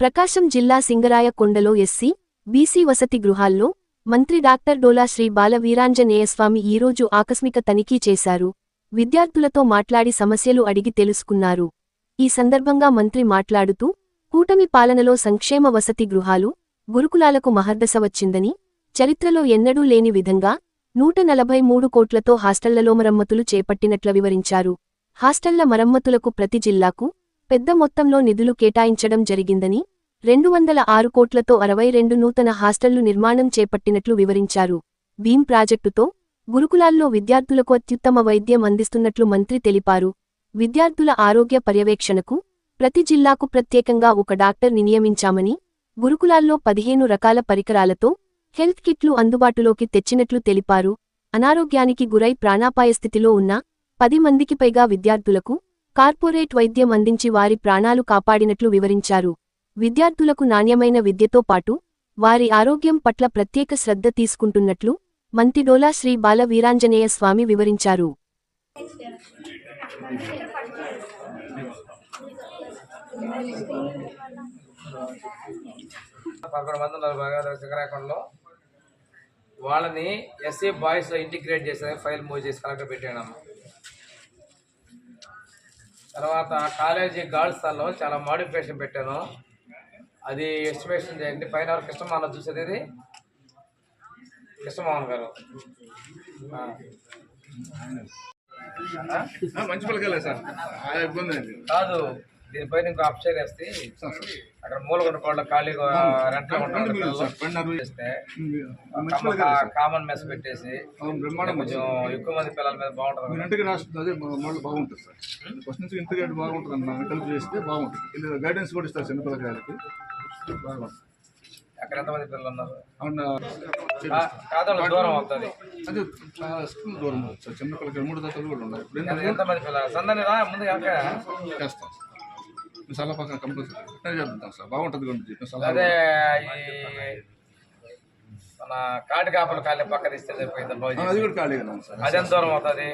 ప్రకాశం జిల్లా సింగరాయకొండలో SC BC వసతి గృహాల్లో మంత్రి డాక్టర్ డోలా శ్రీ బాల వీరాంజనేయస్వామి ఈరోజు ఆకస్మిక తనిఖీ చేశారు. విద్యార్థులతో మాట్లాడి సమస్యలు అడిగి తెలుసుకున్నారు. ఈ సందర్భంగా మంత్రి మాట్లాడుతూ కూటమి పాలనలో సంక్షేమ వసతి గృహాలు గురుకులాలకు మహర్దశ వచ్చిందని చరిత్రలో ఎన్నడూ లేని విధంగా నూట నలభై మూడు కోట్లతో హాస్టళ్ళలో మరమ్మతులు చేపట్టినట్ల వివరించారు. హాస్టళ్ళ మరమ్మతులకు ప్రతి జిల్లాకు పెద్ద మొత్తంలో నిధులు కేటాయించడం జరిగిందని రెండు వందల ఆరు కోట్లతో అరవై రెండు నూతన హాస్టళ్ళు నిర్మాణం చేపట్టినట్లు వివరించారు. భీమ్ ప్రాజెక్టుతో గురుకులాల్లో విద్యార్థులకు అత్యుత్తమ వైద్యం అందిస్తున్నట్లు మంత్రి తెలిపారు. విద్యార్థుల ఆరోగ్య పర్యవేక్షణకు ప్రతి జిల్లాకు ప్రత్యేకంగా ఒక డాక్టర్ని నియమించామని గురుకులాల్లో పదిహేను రకాల పరికరాలతో హెల్త్ కిట్లు అందుబాటులోకి తెచ్చినట్లు తెలిపారు. అనారోగ్యానికి గురై ప్రాణాపాయ స్థితిలో ఉన్న పది మందికి పైగా విద్యార్థులకు కార్పొరేట్ వైద్యం అందించి వారి ప్రాణాలు కాపాడినట్లు వివరించారు. విద్యార్థులకు నాణ్యమైన విద్యతో పాటు వారి ఆరోగ్యం పట్ల ప్రత్యేక శ్రద్ధ తీసుకుంటున్నట్లు మంతిడోలా శ్రీ బాల వీరాంజనేయ స్వామి వివరించారు. పదకొండు మంది ఉన్నారు బాగా వాళ్ళని ఎస్సీ బాయ్స్లో ఇంటిగ్రేట్ చేసే ఫైల్ మూవ్ చేసి కలెక్టర్ పెట్టాడమ్మ తర్వాత కాలేజీ గర్ల్స్లో చాలా మోడిఫికేషన్ పెట్టాను. అది ఎస్టిమేషన్ చేయండి. పైన ఎవరు కృష్ణమోహన్ చూసేది ఇది. కృష్ణమోహన్ గారు? మంచి పిల్లకాయలే సార్. ఇబ్బంది కాదు. దీనిపైన ఇంకో అప్షేర్ వేస్తే అక్కడ మూలగొండ కోళ్ళ ఖాళీగా రెంట్లో చేస్తే కామన్ మెస్ పెట్టేసి కొంచెం ఎక్కువ మంది పిల్లల మీద బాగుంటుంది ఇంటికి బాగుంటుంది సార్. ఫస్ట్ నుంచి ఇంటికి బాగుంటుంది అన్న కలిపి చేస్తే బాగుంటుంది. గైడెన్స్ కూడా ఇస్తారు చిన్న పిల్లకాయలకి బాగుంటుంది అక్కడ ఎంతమంది పిల్లలు ఉన్నారు? కాదోళ్ళ దూరం అవుతుంది అదే స్కూల్ దూరం సార్. చిన్న మూడు దత్తలు కూడా ఉన్నాయి. ఎంతమంది పిల్లలు? సందని రా ముందు చేస్తాం మీ సలహా పక్కన కంపల్సరీ. చేద్దాం సార్ బాగుంటుంది కొంచెం మీ సలహా అదే ఈ మన కాటి కాపలు కాళ్ళ పక్క తీస్తే సరిపోయింది ఆ, అది కూడా ఖాళీగా సార్. దూరం అవుతుంది?